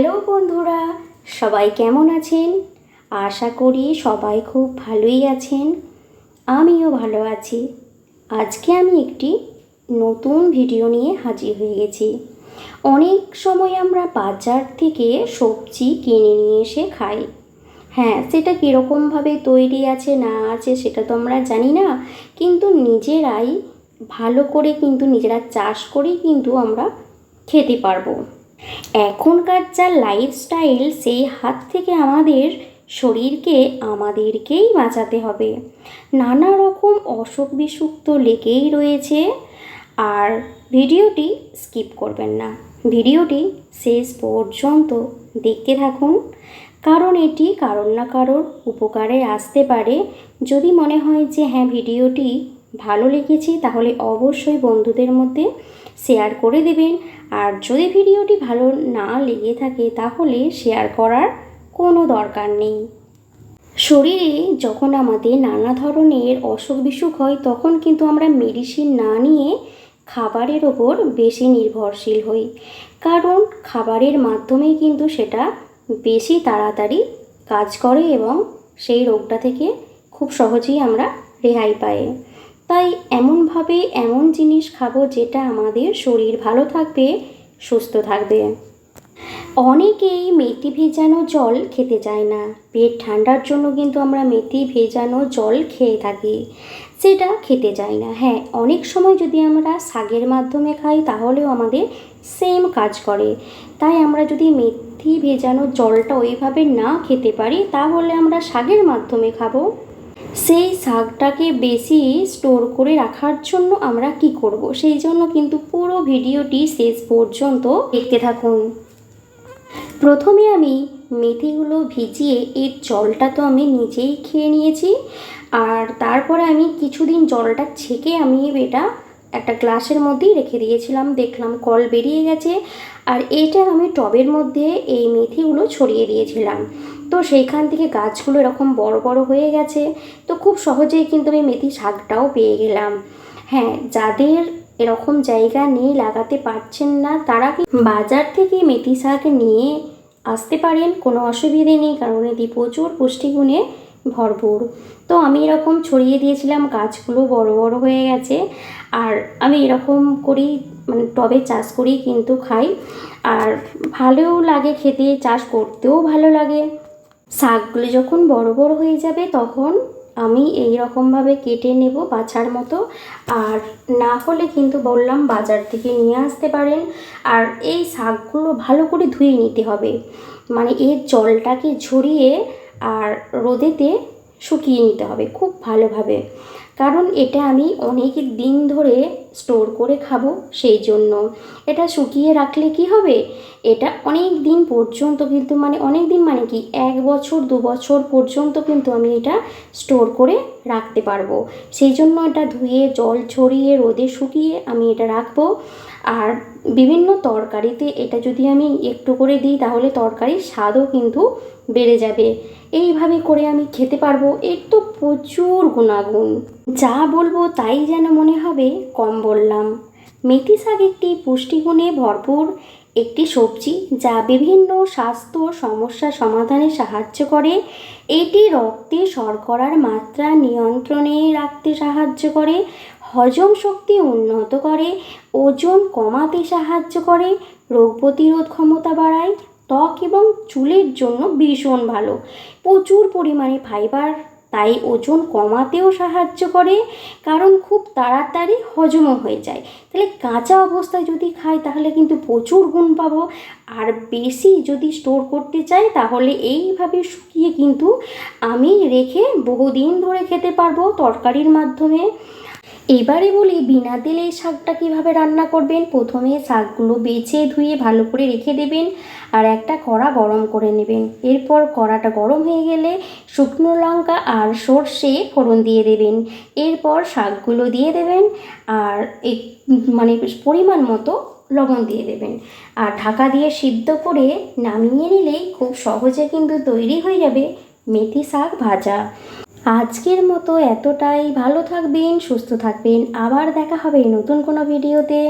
Hello বন্ধুরা, সবাই কেমন আছেন? আশা করি সবাই খুব ভালোই আছেন। আমিও ভালো আছি। আজকে আমি একটি নতুন ভিডিও নিয়ে হাজির হয়ে গেছি। অনেক সময় আমরা বাজার থেকে সবজি কিনে নিয়ে এসে খাই। হ্যাঁ সেটা কীরকমভাবে তৈরি আছে, না আছে, সেটা তো আমরা জানি না। কিন্তু নিজেরাই ভালো করে কিন্তু, নিজেরা চাষ করেই কিন্তু আমরা খেতে পারব। এখনকার যা লাইফস্টাইল সেই হাত থেকে আমাদের শরীরকে আমাদেরকেই বাঁচাতে হবে। নানা রকম অসুখ বিসুখ তো লেগেই রয়েছে, আর ভিডিওটি স্কিপ করবেন না। ভিডিওটি শেষ পর্যন্ত দেখতে থাকুন, কারণ এটি কারোর না কারোর উপকারে আসতে পারে। যদি মনে হয় যে হ্যাঁ ভিডিওটি ভালো লেগেছে, তাহলে অবশ্যই বন্ধুদের মধ্যে শেয়ার করে দেবেন। আর যদি ভিডিওটি ভালো না লেগে থাকে, তাহলে শেয়ার করার কোনো দরকার নেই। শরীরে যখন আমাদের নানা ধরনের অসুখ বিসুখ হয়, তখন কিন্তু আমরা মেডিসিন না নিয়ে খাবারের ওপর বেশি নির্ভরশীল হই। কারণ খাবারের মাধ্যমেই কিন্তু সেটা বেশি তাড়াতাড়ি কাজ করে এবং সেই রোগটা থেকে খুব সহজেই আমরা রেহাই পাই। তাই এমনভাবে এমন জিনিস খাব যেটা আমাদের শরীর ভালো থাকবে, সুস্থ থাকবে। অনেকেই মেথি ভেজানো জল খেতে চায় না। পেট ঠান্ডার জন্য কিন্তু আমরা মেথি ভেজানো জল খেয়ে থাকি। সেটা খেতে চাই না। হ্যাঁ অনেক সময় যদি আমরা শাকের মাধ্যমে খাই, তাহলেও আমাদের সেম কাজ করে। তাই আমরা যদি মেথি ভেজানো জলটা ওইভাবে না খেতে পারি, তাহলে আমরা শাকের মাধ্যমে খাব। সেই শাকটাকে বেশি স্টোর করে রাখার জন্য আমরা কি করব? সেই জন্য কিন্তু পুরো ভিডিওটি শেষ পর্যন্ত দেখতে থাকুন। প্রথমে আমি মেথিগুলো ভিজিয়ে এর জলটা তো আমি নিজেই খেয়ে নিয়েছি। আর তারপরে আমি কিছুদিন জলটা ছেঁকে আমি এটা একটা গ্লাসের মধ্যেই রেখে দিয়েছিলাম। দেখলাম কল বেরিয়ে গেছে। আর এটা আমি টবের মধ্যে এই মেথিগুলো ছড়িয়ে দিয়েছিলাম। তো সেইখান থেকে গাছগুলো এরকম বড় বড় হয়ে গেছে। তো খুব সহজেই কিন্তু আমি মেথি শাকটাও পেয়ে গেলাম। হ্যাঁ যাদের এরকম জায়গা নেই, লাগাতে পারছেন না, তারা বাজার থেকে মেথি শাক নিয়ে আসতে পারেন? কোনো অসুবিধে নেই, কারণ এটি প্রচুর পুষ্টিগুণে ভরপুর। তো আমি এরকম ছড়িয়ে দিয়েছিলাম, গাছগুলো বড় বড় হয়ে গেছে। আর আমি এরকম করেই মানে টবে চাষ করেই কিন্তু খাই। আর ভালোও লাগে খেতে, চাষ করতেও ভালো লাগে। শাকগুলো যখন বড় বড় হয়ে যাবে তখন আমি এই রকমভাবে কেটে নেব বাছার মতো। আর না হলে কিন্তু বললাম বাজার থেকে নিয়ে আসতে পারেন। আর এই শাকগুলো ভালো করে ধুয়ে নিতে হবে। মানে এর জলটাকে ঝরিয়ে আর রোদেতে শুকিয়ে নিতে হবে খুব ভালোভাবে। কারণ এটা আমি অনেক দিন ধরে স্টোর করে খাব, সেই জন্য। এটা শুকিয়ে রাখলে কি হবে? এটা অনেক দিন পর্যন্ত কিন্তু মানে অনেক দিন মানে কি, এক বছর, দু বছর পর্যন্ত কিন্তু আমি এটা স্টোর করে রাখতে পারব। সেই জন্য এটা ধুয়ে, জল ছড়িয়ে, রোদে শুকিয়ে আমি এটা রাখব। আর বিভিন্ন তরকারিতে এটা যদি আমি একটু করে দিই, তাহলে তরকারির স্বাদও কিন্তু বেড়ে যাবে। এইভাবে করে আমি খেতে পারব। এর তো প্রচুর গুণাগুণ। যা বলব তাই যেন মনে হবে। কম বললাম, মেথি শাক একটি পুষ্টিগুণে ভরপুর একটি সবজি যা বিভিন্ন স্বাস্থ্য সমস্যা সমাধানে সাহায্য করে। এটি রক্তে শর্করার মাত্রা নিয়ন্ত্রণে রাখতে সাহায্য করে, হজম শক্তি উন্নত করে, ওজন কমাতে সাহায্য করে, রোগ প্রতিরোধ ক্ষমতা বাড়ায়, ত্বক এবং চুলের জন্য ভীষণ ভালো। প্রচুর পরিমাণে ফাইবার তাই ওজন কমাতেও সাহায্য করে, কারণ খুব তাড়াতাড়ি হজমও হয়ে যায়। তাহলে কাঁচা অবস্থায় যদি খাই, তাহলে কিন্তু প্রচুর গুণ পাবো। আর বেশি যদি স্টোর করতে চাই, তাহলে এইভাবে শুকিয়ে কিন্তু আমি রেখে বহুদিন ধরে খেতে পারব তরকারির মাধ্যমে। এবারে বলি, বিনা তেলে এই শাকটা কীভাবে রান্না করবেন? প্রথমে শাকগুলো বেছে ধুয়ে ভালো করে রেখে দেবেন আর একটা কড়া গরম করে নেবেন। এরপর কড়াটা গরম হয়ে গেলে শুকনো লঙ্কা আর সর্ষে ফোড়ন দিয়ে দেবেন। এরপর শাকগুলো দিয়ে দেবেন আর এক মানে পরিমাণ মতো লবণ দিয়ে দেবেন। আর ঢাকা দিয়ে সিদ্ধ করে নামিয়ে নিলেই খুব সহজে কিন্তু তৈরি হয়ে যাবে মেথি শাক ভাজা। আজকের মতো এতটাই। ভালো থাকবেন সুস্থ থাকবেন। আবার দেখা হবে নতুন কোনো ভিডিওতে।